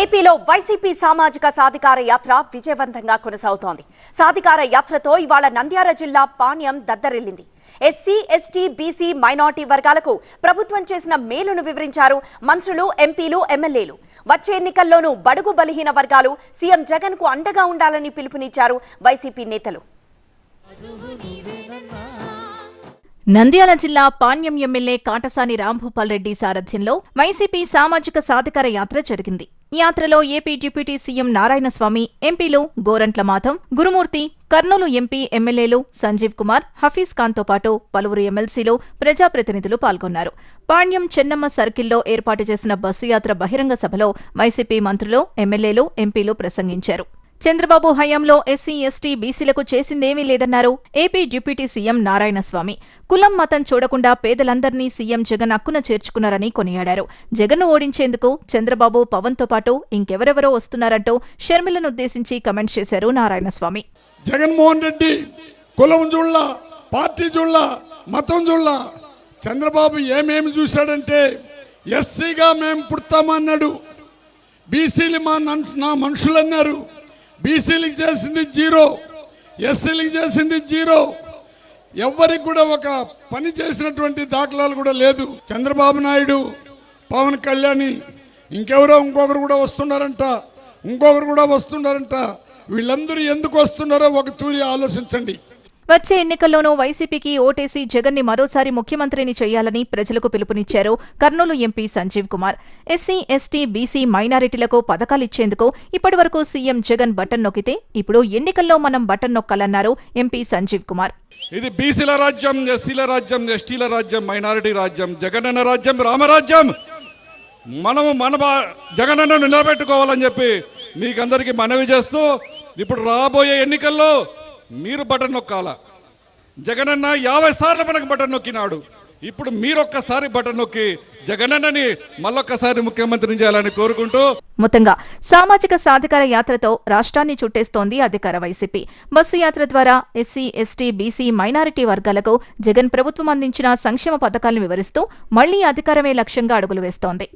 ఏపీలో వైసీపీ సామాజిక సాధికార యాత్ర విజయవంతంగా కొనసాగుతోంది. సాధికార యాత్రతో ఇవాళ నంద్యాల జిల్లా పాణ్యం దద్దరిల్లింది. ఎస్సీ ఎస్టీ బీసీ మైనార్టీ వర్గాలకు ప్రభుత్వం చేసిన మేలును వివరించారు మంత్రులు ఎంపీలు ఎమ్మెల్యేలు. వచ్చే ఎన్నికల్లోనూ బడుగు బలహీన వర్గాలు సీఎం జగన్కు అండగా ఉండాలని పిలుపునిచ్చారు వైసీపీ నేతలు. నంద్యాల జిల్లా పాణ్యం ఎమ్మెల్యే కాటసాని రాంభూపాల్ రెడ్డి సారథ్యంలో వైసీపీ సామాజిక సాధికార యాత్ర జరిగింది. యాత్రలో ఏపీ డిప్యూటీ సీఎం నారాయణస్వామి ఎంపీలు గోరంట్ల మాధవ్ గురుమూర్తి కర్నూలు ఎంపీ ఎమ్మెల్యేలు సంజీవ్ కుమార్ హఫీజ్ ఖాన్తో పాటు పలువురు ఎమ్మెల్సీలు ప్రజాప్రతినిధులు పాల్గొన్నారు. పాణ్యం చెన్నమ్మ సర్కిల్లో ఏర్పాటు చేసిన బస్సు యాత్ర బహిరంగ సభలో వైసీపీ మంత్రులు ఎమ్మెల్యేలు ఎంపీలు ప్రసంగించారు. చంద్రబాబు హయాంలో ఎస్సీ ఎస్టీ బీసీలకు చేసిందేమీ లేదన్నారు. AP deputy CM Narayanaswamy. కులం మతం చూడకుండా పేదలందర్నీ సీఎం జగన్ అక్కున చేర్చుకున్నారని కొనియాడారు. జగన్ను ఓడించేందుకు చంద్రబాబు పవన్తో పాటు ఇంకెవరెవరో వస్తున్నారంటూ షర్మిలను ఉద్దేశించి కమెంట్ చేశారు నారాయణస్వామి. జగన్మోహన్ రెడ్డి కులం చూళ్ళ పార్టీ చూళ్ళ మతం చూళ్ళ చంద్రబాబు ఏమేమి చూశాడంటే ఎస్సీగా మేము పుడతామన్నాడు. బీసీలు మా మనుషులన్నారు నా అన్నారు బీసీలకు చేసింది జీరో ఎస్సీలకు చేసింది జీరో. ఎవ్వరికి కూడా ఒక పని చేసినటువంటి దాఖలాలు కూడా లేదు. చంద్రబాబు నాయుడు పవన్ కళ్యాణ్ ఇంకెవరో ఇంకొకరు కూడా వస్తున్నారంట. ఇంకొకరు కూడా వస్తున్నారంట. వీళ్ళందరూ ఎందుకు వస్తున్నారో ఒక తూరి ఆలోచించండి. వచ్చే ఎన్నికల్లోనూ వైసీపీకి ఓటేసి జగన్ని మరోసారి ముఖ్యమంత్రిని చేయాలని ప్రజలకు పిలుపునిచ్చారు Kurnool MP Sanjeev Kumar. SC ST BC మైనారిటీలకు పథకాలిచ్చేందుకు ఇప్పటివరకు సీఎం జగన్ బటన్ నొక్కితే ఇప్పుడు ఎన్నికల్లో మనం బటన్ నొక్కాలన్నారు ఎంపీ సంజీవ్ కుమార్. ఇది బీసీల రాజ్యం ఎస్సీల రాజ్యం ఎస్టీల రాజ్యం మైనారిటీ రాజ్యం జగనన్న రాజ్యం రామరాజ్యం. మనము మన జగనన్నను నిలబెట్టుకోవాలని చెప్పి మీకందరికీ మనవి చేస్తూ ఇప్పుడు రాబోయే ఎన్నికల్లో మీరు బటన్ నొక్కాల. జగనన్న యాభై సార్లు మనకు బటన్ నొక్కినాడు. ఇప్పుడు మీరొక్కసారి బటన్ నొక్కి జగనన్నని మళ్ళొక్కసారి ముఖ్యమంత్రిని చేయాలని కోరుకుంటూ మొత్తంగా సామాజిక సాధికార యాత్రతో రాష్ట్రాన్ని చుట్టేస్తోంది అధికార వైసీపీ. బస్సు యాత్ర ద్వారా ఎస్సీ ఎస్టీ బీసీ మైనారిటీ వర్గాలకు జగన్ ప్రభుత్వం అందించిన సంక్షేమ పథకాలను వివరిస్తూ మళ్ళీ అధికారమే లక్ష్యంగా అడుగులు వేస్తోంది.